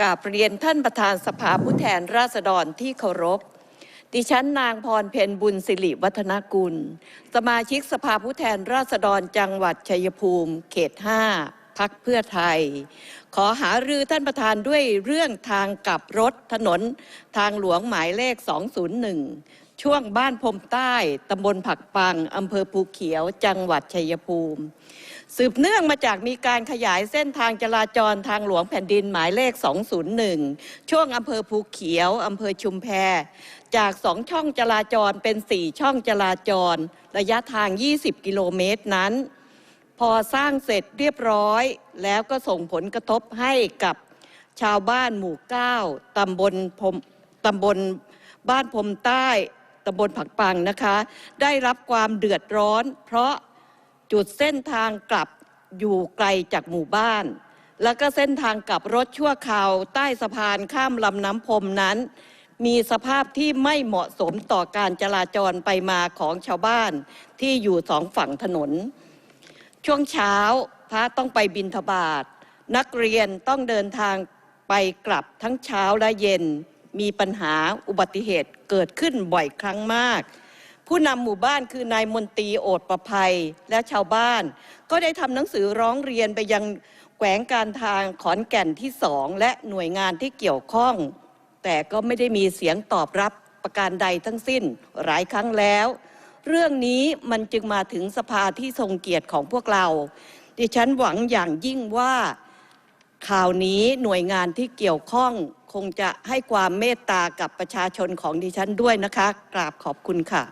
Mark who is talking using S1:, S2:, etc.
S1: กราบเรียนท่านประธานสภาผู้แทนราษฎรที่เคารพ ดิฉันนางพรเพนบุญสิริวัฒนกุล สมาชิกสภาผู้แทนราษฎรจังหวัดชัยภูมิ เขต 5 พักเพื่อไทย ขอหารือท่านประธานด้วยเรื่องทางกลับรถถนนทางหลวงหมายเลข 201 ช่วงบ้านพรมใต้ตำบลผักปังอำเภอภูเขียว จังหวัดชัยภูมิ สืบเนื่องมาจากมีการขยายเส้นทางจราจรทางหลวงแผ่นดินหมายเลข 201 ช่วงอำเภอภูเขียวอำเภอชุมแพ จากสองช่องจราจรเป็นสี่ช่องจราจร ระยะทาง 20 กิโลเมตรนั้น พอสร้างเสร็จเรียบร้อย แล้วก็ส่งผลกระทบให้กับชาวบ้านหมู่ 9ตำบลพรมตำบลบ้านพรมใต้ ตำบลผักปังนะคะ ได้รับความเดือดร้อน เพราะจุดเส้นทางกลับอยู่ไกลจากหมู่บ้าน แล้วก็เส้นทางกลับรถชั่วคราวใต้สะพานข้ามลำน้ำพรมนั้น มีสภาพที่ไม่เหมาะสมต่อการจราจรไปมาของชาวบ้านที่อยู่สองฝั่งถนน ช่วงเช้าพระต้องไปบินทบาทนักเรียนต้องเดินทางไปกลับทั้งเช้าและเย็น มีปัญหาอุบัติเหตุเกิดขึ้นบ่อยครั้งมาก ผู้นำหมู่บ้านคือนายมนตรีโอดประภัยและชาวบ้าน ก็ได้ทำหนังสือร้องเรียนไปยังแขวงการทางขอนแก่นที่สองและหน่วยงานที่เกี่ยวข้อง แต่ก็ไม่ได้มีเสียงตอบรับประการใดทั้งสิ้นหลายครั้งแล้ว เรื่องนี้มันจึงมาถึงสภาที่ทรงเกียรติของพวกเรา ดิฉันหวังอย่างยิ่งว่า ข่าวนี้หน่วยงานที่เกี่ยวข้องคงจะให้ความเมตตากับประชาชนของดิฉันด้วยนะคะกราบขอบคุณค่ะ